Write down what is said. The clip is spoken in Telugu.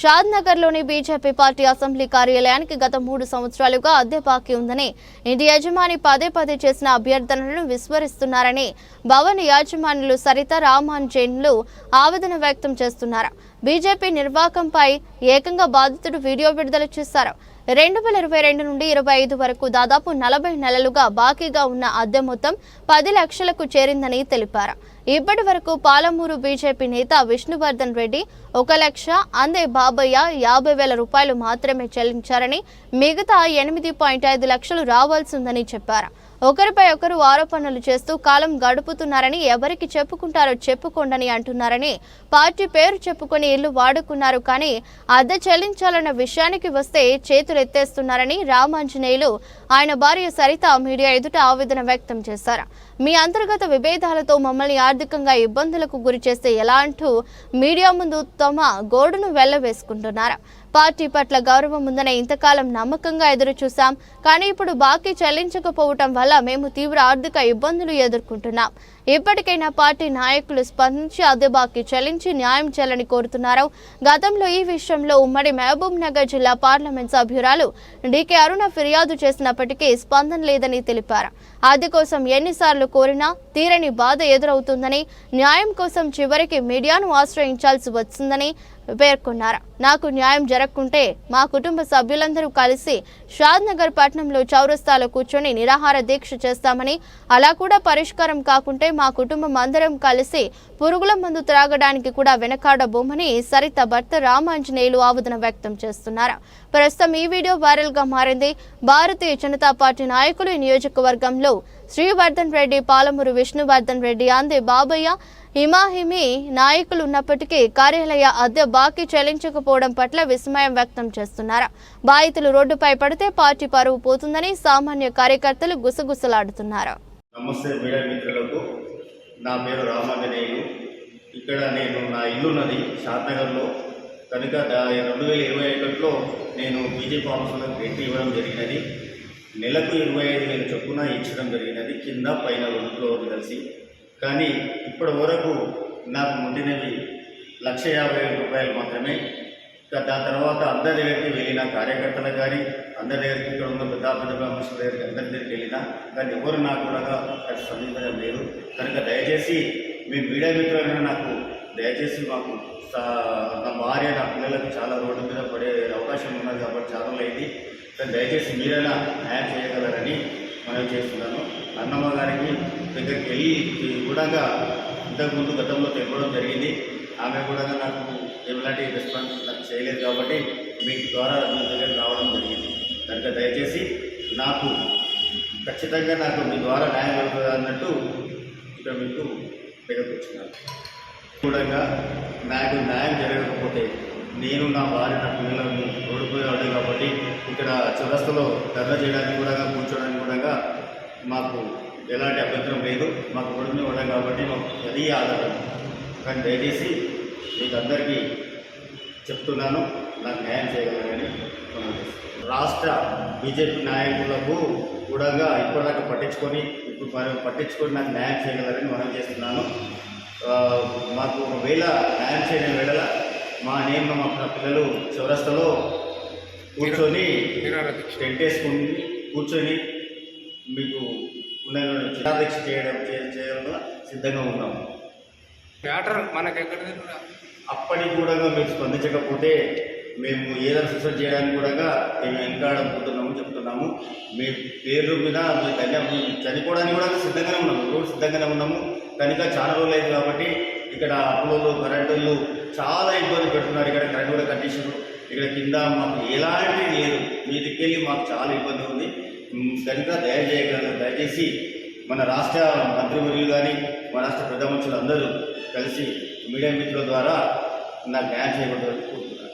షాద్ నగర్లోని బీజేపీ పార్టీ అసెంబ్లీ కార్యాలయానికి గత మూడు సంవత్సరాలుగా అద్దె బాకీ ఉందని ఇంటి యజమాని పదే పదే చేసిన అభ్యర్థనలను విస్మరిస్తున్నారని భవన్ యాజమానులు సరిత రామాన్ జైన్లు ఆవేదన వ్యక్తం చేస్తున్నారు. బీజేపీ నిర్వాకంపై ఏకంగా బాధితుడు వీడియో విడుదల చేశారు. రెండు వేల ఇరవై రెండు నుండి ఇరవై ఐదు వరకు దాదాపు నలభై నెలలుగా బాకీగా ఉన్న అద్దె మొత్తం పది లక్షలకు చేరిందని తెలిపారు. ఇప్పటి వరకు పాలమూరు బీజేపీ నేత విష్ణువర్ధన్ రెడ్డి ఒక లక్ష అందే బాబయ్య యాభై వేల రూపాయలు మాత్రమే చెల్లించారని మిగతా ఎనిమిది పాయింట్ ఐదు లక్షలు రావాల్సి ఉందని చెప్పారు. ఒకరిపై ఒకరు ఆరోపణలు చేస్తూ కాలం గడుపుతున్నారని ఎవరికి చెప్పుకుంటారో చెప్పుకోండని అంటున్నారని పార్టీ పేరు చెప్పుకొని ఇల్లు వాడుకున్నారు కానీ అద్దె చెల్లించాలన్న విషయానికి వస్తే చేతులు ఎత్తేస్తున్నారని రామాంజనేయులు ఆయన భార్య సరిత మీడియా ఎదుట ఆవేదన వ్యక్తం చేశారు. మీ అంతర్గత విభేదాలతో మమ్మల్ని ఆర్థికంగా ఇబ్బందులకు గురి చేస్తే ఎలా అంటూ మీడియా ముందు తమ గోడును వెళ్ళవేసుకుంటున్నారు పార్టీ పట్ల గౌరవం ఉందని ఇంతకాలం నమ్మకంగా ఎదురు చూశాం. కానీ ఇప్పుడు బాకీ చెల్లించకపోవటం వల్ల మేము తీవ్ర ఆర్థిక ఇబ్బందులు ఎదుర్కొంటున్నాం. ఇప్పటికైనా పార్టీ నాయకులు స్పందించి అద్దె బాకీ చెల్లించి న్యాయం చేయాలని కోరుతున్నారు. గతంలో ఈ విషయంలో ఉమ్మడి మహబూబ్ నగర్ జిల్లా పార్లమెంట్ సభ్యురాలు డీకే అరుణ ఫిర్యాదు చేసినప్పటికీ స్పందన లేదని తెలిపారు. అది కోసం ఎన్నిసార్లు కోరినా తీరని బాధ ఎదురవుతుందని న్యాయం కోసం చివరికి మీడియాను ఆశ్రయించాల్సి వస్తుందని పేర్కొన్నారు. నాకు న్యాయం జరగకుంటే మా కుటుంబ సభ్యులందరూ కలిసి షాద్ నగర్ పట్టణంలో చౌరస్తాలో కూర్చొని నిరాహార దీక్ష చేస్తామని అలా కూడా పరిష్కారం కాకుంటే మా కుటుంబం అందరం కలిసి పురుగుల మందు త్రాగడానికి కూడా వెనకాడబోమని సరిత భర్త రామాంజనేయులు ఆవేదన వ్యక్తం చేస్తున్నారు. ప్రస్తుతం ఈ వీడియో వైరల్గా మారింది. భారతీయ జనతా పార్టీ నాయకులు ఈ నియోజకవర్గంలో శ్రీవర్ధన్ రెడ్డి పాలమూరు విష్ణువర్ధన్ రెడ్డి అందే బాబయ్య హిమాహిమి నాయకులు ఉన్నప్పటికీ కార్యాలయ అద్దె బాకీ చెల్లించకపోవడం పట్ల విస్మయం వ్యక్తం చేస్తున్నారు? బాధితులు రోడ్డుపై పడితే పార్టీ పరువు పోతుందని సామాన్య కార్యకర్తలు గుసగుసలాడుతున్నారు. నమస్తే మీడియా మిత్రులకు. నా పేరు రామాంజనేయులు. ఇక్కడ నేను నా ఇల్లు ఉన్నది షాద్నగర్లో. కనుక రెండు వేల ఇరవై ఒకటిలో నేను బీజేపీ ఆఫీసులకు పెట్టి ఇవ్వడం జరిగినది. నెలకు ఇరవై ఐదు వేలు చొప్పున ఇచ్చడం జరిగినది. కింద పైన రెండు ఫ్లోర్లు కలిసి కానీ ఇప్పటి వరకు నాకు ముండినవి లక్ష యాభై వేల రూపాయలు మాత్రమే. ఇంకా దాని తర్వాత అందరి దగ్గరికి వెళ్ళిన కార్యకర్తలకు కానీ అందరి దగ్గరికి ఇక్కడ ఉన్న పెద్ద పెద్ద దగ్గరికి అందరి దగ్గరికి వెళ్ళినా కానీ ఎవరు నాకు కూడా స్పందించడం లేదు కనుక దయచేసి మీ మీడియా మిత్రులైనా నాకు దయచేసి మాకు నా భార్య నా పిల్లలకు చాలా రోడ్డు మీద పడే అవకాశం ఉన్నది కాబట్టి చాలా అయింది దయచేసి మీరైనా న్యాయం చేయగలరని మనం చేస్తున్నాను. అన్నమ్మ గారికి దగ్గరికి వెళ్ళి కూడా ఇంతకుముందు గతంలో తెప్పడం జరిగింది. ఆమె కూడా నాకు ఎలాంటి రెస్పాన్స్ నాకు చేయలేదు కాబట్టి మీ ద్వారా మీ దగ్గర రావడం జరిగింది. కనుక దయచేసి నాకు ఖచ్చితంగా నాకు మీ ద్వారా న్యాయం జరుగుతుంది అన్నట్టు ఇక్కడ మీకు దగ్గరకు కూడా నాకు న్యాయం జరగకపోతే నేను నా భార్య నా పిల్లలను ఓడిపోయాడు కాబట్టి ఇక్కడ చౌరస్తలో ధర్నా చేయడానికి కూడా కూర్చోడానికి కూడా మాకు ఎలాంటి అభ్యంతరం లేదు. మాకు ఓడిపోయి ఉండడం కాబట్టి మాకు అది ఆధారం కానీ దయచేసి మీకు అందరికీ చెప్తున్నాను నాకు న్యాయం చేయగలరని రాష్ట్ర బీజేపీ నాయకులకు కూడా ఇప్పటిదాకా పట్టించుకొని ఇప్పుడు మనం పట్టించుకొని నాకు న్యాయం చేయగలరని మనం చేస్తున్నాను. మాకు ఒకవేళ న్యాయం చేయని వేళ మా నేను మా పిల్లలు చౌరస్తలో కూర్చొని టెంట్ వేసుకుని కూర్చొని మీకు ఉన్న చిరాదీక్ష చేయడం చే- చేయడంలో సిద్ధంగా ఉన్నాము. మ్యాటర్ మనకెక్కడ అప్పటికి కూడా మీరు స్పందించకపోతే మేము ఏదైనా సూసైడ్ చేయడానికి కూడా మేము వెనకాడబోతున్నాము చెప్తున్నాము. మీ పేరు మీద మీ ధన్యం చనిపోవడానికి కూడా సిద్ధంగానే ఉన్నాము. రోజు సిద్ధంగానే ఉన్నాము. కనుక చాలా రోజులు అయింది కాబట్టి ఇక్కడ అప్పులు కరెంటులు చాలా ఇబ్బంది పెడుతున్నారు. ఇక్కడ కరెంట్ కూడా కండిషన్ ఇక్కడ కింద మాకు ఎలాంటిది లేదు. మీ దిక్కెళ్ళి మాకు చాలా ఇబ్బంది ఉంది. కనుక దయచేయగలరు దయచేసి మన రాష్ట్ర మంత్రివర్యులు కానీ మన రాష్ట్ర పెద్ద మనుషులు అందరూ కలిసి మీడియా మిత్రుల ద్వారా నాకు న్యాయం చేయబడుతుందని కోరుతున్నాను